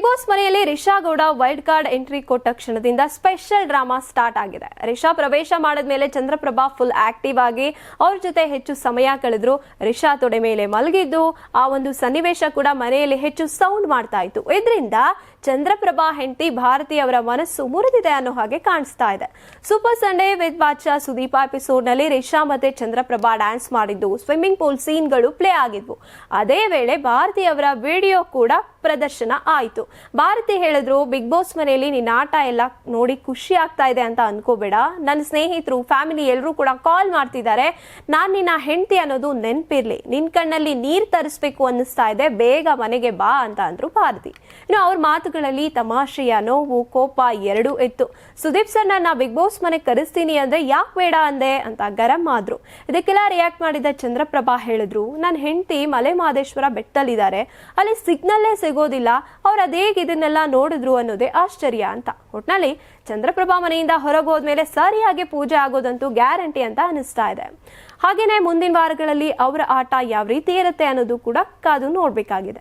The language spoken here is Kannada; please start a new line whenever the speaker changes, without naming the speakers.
ಬಿಗ್ ಬಾಸ್ ಮನೆಯಲ್ಲಿ Risha Gowda wild card entry ಕೊಟ್ಟ ಕ್ಷಣದಿಂದ ಸ್ಪೆಷಲ್ ಡ್ರಾಮಾ ಸ್ಟಾರ್ಟ್ ಆಗಿದೆ. ರಿಷಾ ಪ್ರವೇಶ ಮಾಡಿದ ಮೇಲೆ ಚಂದ್ರಪ್ರಭಾ ಫುಲ್ ಆಕ್ಟಿವ್ ಆಗಿ ಅವ್ರ ಜೊತೆ ಹೆಚ್ಚು ಸಮಯ ಕಳೆದ್ರು. ರಿಷಾ ತೊಡೆ ಮೇಲೆ ಮಲಗಿದ್ದು ಆ ಒಂದು ಸನ್ನಿವೇಶ ಕೂಡ ಮನೆಯಲ್ಲಿ ಹೆಚ್ಚು ಸೌಂಡ್ ಮಾಡ್ತಾ ಇತ್ತು. ಇದರಿಂದ ಚಂದ್ರಪ್ರಭಾ ಹೆಂಡತಿ ಭಾರತಿ ಅವರ ಮನಸ್ಸು ಮುರಿದಿದೆ ಅನ್ನೋ ಹಾಗೆ ಕಾಣಿಸ್ತಾ ಇದೆ. ಸೂಪರ್ ಸಂಡೇ ವಿತ್ ಬಾಚಾ ಸುದೀಪ ಎಪಿಸೋಡ್ನಲ್ಲಿ ರಿಷಾ ಮತ್ತೆ ಚಂದ್ರಪ್ರಭಾ ಡ್ಯಾನ್ಸ್ ಮಾಡಿದ್ದು. ಸ್ವಿಮ್ಮಿಂಗ್ ಪೂಲ್ ಸೀನ್ಗಳು ಪ್ಲೇ ಆಗಿದ್ವು. ಅದೇ ವೇಳೆ ಭಾರತಿ ಅವರ ವಿಡಿಯೋ ಕೂಡ ಪ್ರದರ್ಶನ ಆಯಿತು. ಭಾರತಿ ಹೇಳಿದ್ರು ಬಿಗ್ ಬಾಸ್ ಮನೆಯಲ್ಲಿ ನಿನ್ನ ಆಟ ಎಲ್ಲ ನೋಡಿ ಖುಷಿ ಆಗ್ತಾ ಇದೆ ಅಂತ ಅನ್ಕೋಬೇಡ. ನನ್ನ ಸ್ನೇಹಿತರು, ಫ್ಯಾಮಿಲಿ ಎಲ್ಲರೂ ಕೂಡ ಕಾಲ್ ಮಾಡ್ತಿದ್ದಾರೆ. ನಾನು ನಿನ್ನ ಹೆಂಡತಿ ಅನ್ನೋದು ನೆನ್ಪಿರ್ಲಿ. ನಿನ್ ಕಣ್ಣಲ್ಲಿ ನೀರು ತರಿಸ್ಬೇಕು ಅನ್ನಿಸ್ತಾ ಇದೆ. ಬೇಗ ಮನೆಗೆ ಬಾ ಅಂತ ಅಂದ್ರು ಭಾರತಿ. ಇನ್ನು ಅವ್ರ ಮಾತುಗಳಲ್ಲಿ ತಮಾಷೆಯ ನೋವು, ಕೋಪ ಎರಡೂ ಇತ್ತು. ಸುದೀಪ್ ಸರ್ ನನ್ನ ಬಿಗ್ ಬಾಸ್ ಮನೆಗೆ ಕರೆಸ್ತೀನಿ ಅಂದ್ರೆ ಯಾಕೆ ಬೇಡ ಅಂದೆ? ಅಂತ ಗರಂ ಆದ್ರು. ಇದಕ್ಕೆಲ್ಲ ರಿಯಾಕ್ಟ್ ಮಾಡಿದ ಚಂದ್ರಪ್ರಭಾ ಹೇಳಿದ್ರು ನನ್ನ ಹೆಂಡತಿ ಮಲೆ ಮಹದೇಶ್ವರ ಬೆಟ್ಟಲ್ಲಿದ್ದಾರೆ. ಅಲ್ಲಿ ಸಿಗ್ನಲ್ಲೇ ಸಿಗೋದಿಲ್ಲ ಅವ್ರು ಅದೇಗ್ ಇದನ್ನೆಲ್ಲ ನೋಡಿದ್ರು ಅನ್ನೋದೇ ಆಶ್ಚರ್ಯ ಅಂತ. ಒಟ್ನಲ್ಲಿ ಚಂದ್ರಪ್ರಭಾ ಮನೆಯಿಂದ ಹೊರಗೋದ್ಮೇಲೆ ಸರಿಯಾಗಿ ಪೂಜೆ ಆಗೋದಂತೂ ಗ್ಯಾರಂಟಿ ಅಂತ ಅನಿಸ್ತಾ ಇದೆ. ಹಾಗೇನೆ ಮುಂದಿನ ವಾರಗಳಲ್ಲಿ ಅವರ ಆಟ ಯಾವ ರೀತಿ ಇರುತ್ತೆ ಅನ್ನೋದು ಕೂಡ ಕಾದು ನೋಡ್ಬೇಕಾಗಿದೆ.